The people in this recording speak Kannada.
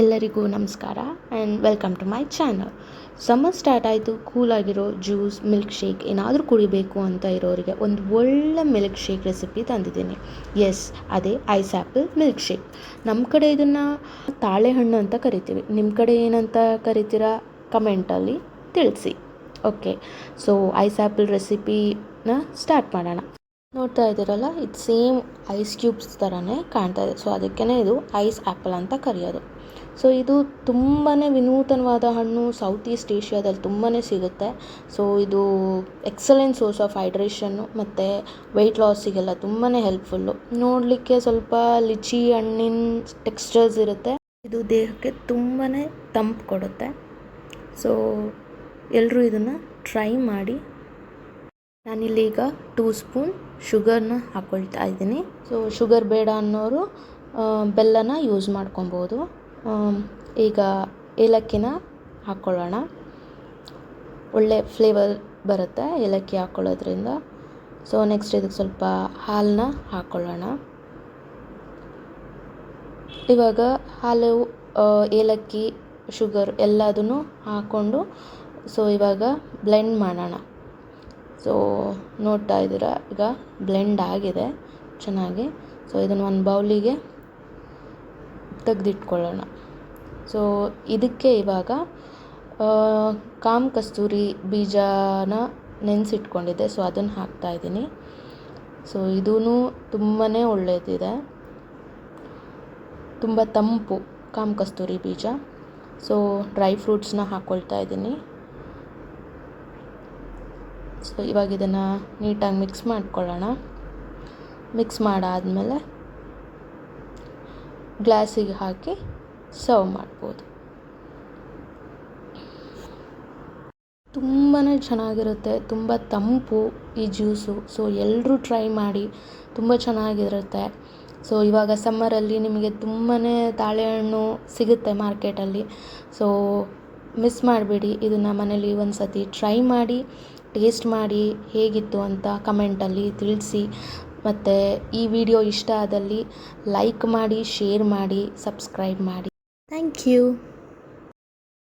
ಎಲ್ಲರಿಗೂ ನಮಸ್ಕಾರ and welcome to my channel summer start ಆಯಿತು ಕೂಲಾಗಿರೋ ಜ್ಯೂಸ್ ಮಿಲ್ಕ್ ಶೇಕ್ ಏನಾದರೂ ಕುಡಿಬೇಕು ಅಂತ ಇರೋರಿಗೆ ಒಂದು ಒಳ್ಳೆ ಮಿಲ್ಕ್ ಶೇಕ್ ರೆಸಿಪಿ ತಂದಿದ್ದೀನಿ. ಎಸ್ ಅದೇ ಐಸ್ ಆ್ಯಪಲ್ ಮಿಲ್ಕ್ ಶೇಕ್ ನಮ್ಮ ಕಡೆ ಇದನ್ನು ತಾಳೆಹಣ್ಣು ಅಂತ ಕರಿತೀವಿ. ನಿಮ್ಮ ಕಡೆ ಏನಂತ ಕರಿತೀರಾ? ಕಮೆಂಟಲ್ಲಿ ತಿಳಿಸಿ. ಓಕೆ ಸೊ ಐಸ್ ಆ್ಯಪಲ್ ರೆಸಿಪಿನ ಸ್ಟಾರ್ಟ್ ಮಾಡೋಣ. ನೋಡ್ತಾ ಇದ್ದೀರಲ್ಲ ಇದು ಸೇಮ್ ಐಸ್ ಕ್ಯೂಬ್ಸ್ ಥರನೇ ಕಾಣ್ತಾ ಇದೆ. ಸೊ ಅದಕ್ಕೇ ಇದು ಐಸ್ ಆ್ಯಪಲ್ ಅಂತ ಕರೆಯೋದು. ಸೊ ಇದು ತುಂಬಾ ವಿನೂತನವಾದ ಹಣ್ಣು ಸೌತ್ ಈಸ್ಟ್ ಏಷ್ಯಾದಲ್ಲಿ ತುಂಬಾ ಸಿಗುತ್ತೆ. ಸೊ ಇದು ಎಕ್ಸಲೆಂಟ್ ಸೋರ್ಸ್ ಆಫ್ ಹೈಡ್ರೇಷನ್ನು ಮತ್ತು ವೆಯ್ಟ್ ಲಾಸಿಗೆಲ್ಲ ತುಂಬಾ ಹೆಲ್ಪ್ಫುಲ್ಲು ನೋಡಲಿಕ್ಕೆ ಸ್ವಲ್ಪ ಲಿಚಿ ಹಣ್ಣಿನ ಟೆಕ್ಸ್ಚರ್ಸ್ ಇರುತ್ತೆ. ಇದು ದೇಹಕ್ಕೆ ತುಂಬಾ ತಂಪು ಕೊಡುತ್ತೆ. ಸೊ ಎಲ್ಲರೂ ಇದನ್ನು ಟ್ರೈ ಮಾಡಿ. ನಾನಿಲ್ಲಿ ಈಗ ಟೂ ಸ್ಪೂನ್ ಶುಗರ್ನ ಹಾಕ್ಕೊಳ್ತಾ ಇದ್ದೀನಿ. ಸೊ ಶುಗರ್ ಬೇಡ ಅನ್ನೋರು ಬೆಲ್ಲನ ಯೂಸ್ ಮಾಡ್ಕೊಬೋದು. ಈಗ ಏಲಕ್ಕಿನ ಹಾಕ್ಕೊಳ್ಳೋಣ ಒಳ್ಳೆ ಫ್ಲೇವರ್ ಬರುತ್ತೆ ಏಲಕ್ಕಿ ಹಾಕ್ಕೊಳ್ಳೋದ್ರಿಂದ ಸೊ ನೆಕ್ಸ್ಟ್ ಇದಕ್ಕೆ ಸ್ವಲ್ಪ ಹಾಲನ್ನ ಹಾಕ್ಕೊಳ್ಳೋಣ ಇವಾಗ ಹಾಲು ಏಲಕ್ಕಿ ಶುಗರ್ ಎಲ್ಲದನ್ನು ಹಾಕ್ಕೊಂಡು ಸೊ ಇವಾಗ ಬ್ಲೆಂಡ್ ಮಾಡೋಣ. ಸೊ ನೋಡ್ತಾ ಇದ್ದೀರಾ, ಈಗ ಬ್ಲೆಂಡ್ ಆಗಿದೆ, ಚೆನ್ನಾಗಿ. ಸೊ ಇದನ್ನು ಒಂದು ಬೌಲಿಗೆ ತೆಗೆದಿಟ್ಕೊಳ್ಳೋಣ. ಸೊ ಇದಕ್ಕೆ ಇವಾಗ ಕಾಮ್ ಕಸ್ತೂರಿ ಬೀಜನ ನೆನೆಸಿಟ್ಕೊಂಡಿದ್ದೆ. ಸೊ ಅದನ್ನು ಹಾಕ್ತಾ ಇದ್ದೀನಿ. ಸೊ ಇದೂ ತುಂಬಾ ಒಳ್ಳೆಯದಿದೆ ತುಂಬ ತಂಪು ಕಾಮ್ ಕಸ್ತೂರಿ ಬೀಜ. ಸೊ ಡ್ರೈ ಫ್ರೂಟ್ಸ್ನ ಹಾಕ್ಕೊಳ್ತಾ ಇದ್ದೀನಿ. ಸೊ ಇವಾಗ ಇದನ್ನು ನೀಟಾಗಿ ಮಿಕ್ಸ್ ಮಾಡ್ಕೊಳ್ಳೋಣ. ಮಿಕ್ಸ್ ಮಾಡಾದಮೇಲೆ, ಗ್ಲಾಸಿಗೆ ಹಾಕಿ ಸರ್ವ್ ಮಾಡ್ಬೋದು. ತುಂಬಾ ಚೆನ್ನಾಗಿರುತ್ತೆ, ತುಂಬ ತಂಪು ಈ ಜ್ಯೂಸು. ಸೊ ಎಲ್ಲರೂ ಟ್ರೈ ಮಾಡಿ, ತುಂಬ ಚೆನ್ನಾಗಿರುತ್ತೆ. ಸೊ ಇವಾಗ ಸಮ್ಮರಲ್ಲಿ ನಿಮಗೆ ತುಂಬಾ ತಾಳೆಹಣ್ಣು ಸಿಗುತ್ತೆ ಮಾರ್ಕೆಟಲ್ಲಿ ಸೊ ಮಿಸ್ ಮಾಡಬೇಡಿ, ಇದನ್ನು ಮನೇಲಿ ಒಂದು ಸತಿ ಟ್ರೈ ಮಾಡಿ ಟೇಸ್ಟ್ ಮಾಡಿ ಹೇಗಿತ್ತು ಅಂತ ಕಮೆಂಟಲ್ಲಿ ತಿಳಿಸಿ. ಮತ್ತು ಈ ವಿಡಿಯೋ ಇಷ್ಟ ಆದಲ್ಲಿ ಲೈಕ್ ಮಾಡಿ ಶೇರ್ ಮಾಡಿ ಸಬ್ಸ್ಕ್ರೈಬ್ ಮಾಡಿ. Thank you